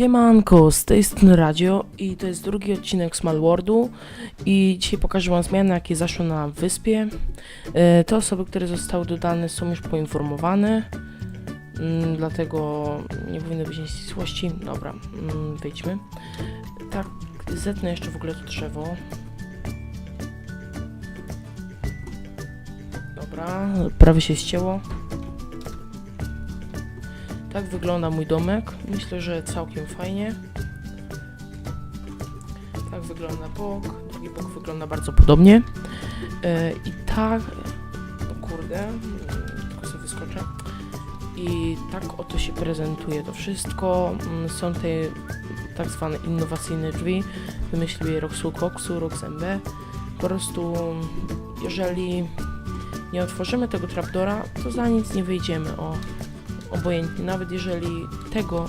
Siemanko, z tej strony Radio i to jest drugi odcinek Smallworldu i dzisiaj pokażę wam zmiany, jakie zaszły na wyspie. E, Te osoby, które zostały dodane są już poinformowane, mm, dlatego nie powinno być nieścisłości. Dobra, mm, wyjdźmy. Tak, zetnę jeszcze w ogóle to drzewo. Dobra, prawie się ścięło. Tak wygląda mój domek. Myślę, że całkiem fajnie. Tak wygląda bok. Drugi bok wygląda bardzo podobnie. E, I tak. O kurde, mm, tylko sobie wyskoczę. I tak oto się prezentuje to wszystko. Mm, Są te tak zwane innowacyjne drzwi. Wymyślił je Roxu Coxu, Roxmb. Po prostu, jeżeli nie otworzymy tego trapdora, to za nic nie wyjdziemy. O, obojętnie, nawet jeżeli tego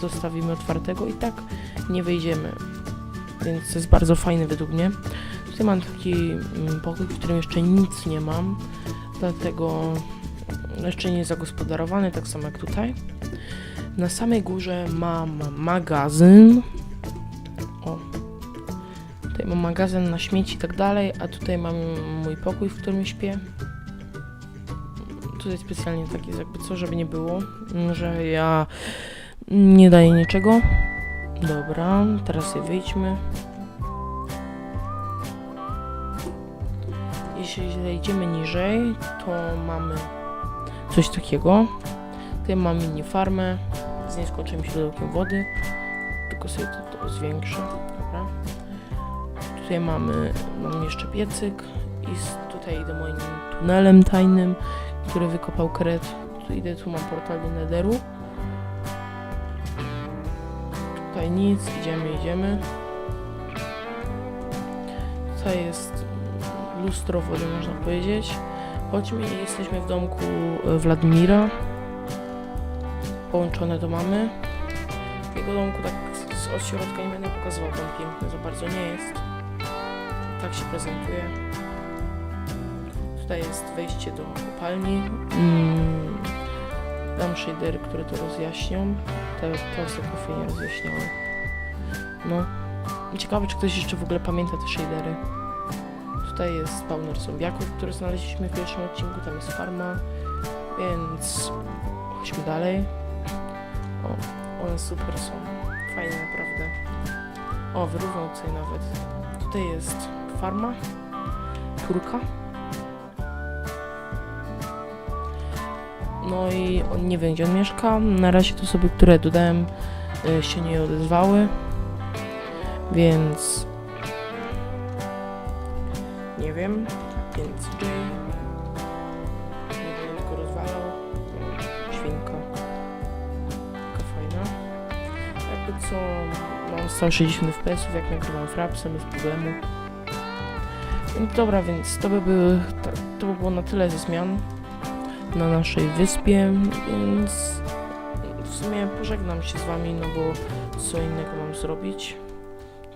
zostawimy otwartego i tak nie wyjdziemy. Więc jest bardzo fajne według mnie. Tutaj mam taki mm, pokój, w którym jeszcze nic nie mam, dlatego jeszcze nie jest zagospodarowany, tak samo jak tutaj. Na samej górze mam magazyn. O. Tutaj mam magazyn na śmieci i tak dalej, a tutaj mam mój pokój, w którym śpię tutaj specjalnie tak jest jakby co, żeby nie było, mm, że ja nie daję niczego. Dobra, teraz sobie wyjdźmy. Jeśli zejdziemy niżej, to mamy coś takiego. Tutaj mam mini farmę z nieskończonym źródełkiem wody. Tylko sobie to, to zwiększę. Dobra. Tutaj mamy, mam jeszcze piecyk i tutaj idę moim tunelem tajnym który wykopał kret. Tu idę, tu mam portal do Netheru. Tutaj nic, idziemy, idziemy. Tutaj jest lustro wody, można powiedzieć. Chodźmy jesteśmy w domku e, Wladimira. Połączone to mamy. Jego domku tak z- od środka nie będę pokazywał, tam piękny za bardzo nie jest. Tak się prezentuje. Tutaj jest wejście do kopalni. Mm, dam shadery, które to rozjaśnią. Te plastikowe nie rozjaśniały. No. Ciekawe, czy ktoś jeszcze w ogóle pamięta te shadery. Tutaj jest spawner zombiaków, który znaleźliśmy w pierwszym odcinku. Tam jest farma. Więc chodźmy dalej. O, one super są. Fajne naprawdę. O, wyrównał tutaj nawet. Tutaj jest farma. Turka. No i on nie wiem, gdzie on mieszka. Na razie to osoby, które dodałem, y, się nie odezwały. Więc. Nie wiem. Więc Jay. Nie wiem, tylko rozwalał. Świnka. Taka fajna. Jakby co. Mam 160 fps, jak nagrywam frapsem, bez problemu. Dobra, więc to by, były, to by było na tyle ze zmian na naszej wyspie, więc w sumie pożegnam się z wami, no bo co innego mam zrobić.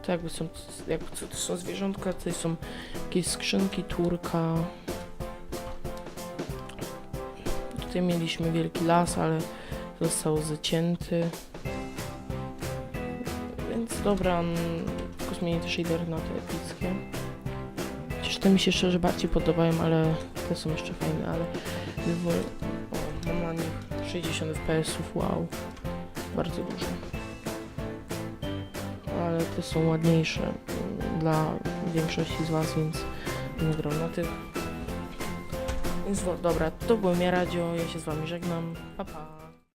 To jakby są, jakby co, to są zwierzątka, tutaj są jakieś skrzynki, turka. Tutaj mieliśmy wielki las, ale został zacięty. Więc dobra, mm, tylko zmienię te shadery na te epickie. Chociaż te mi się szczerze bardziej podobają, ale te są jeszcze fajne, ale wywol... O, mam na nich 60 fps-ów, wow. Bardzo dużo. Ale te są ładniejsze mm, dla większości z was, więc nie gram na tych. Więc dobra, to było mnie Radio, ja się z wami żegnam. Pa pa.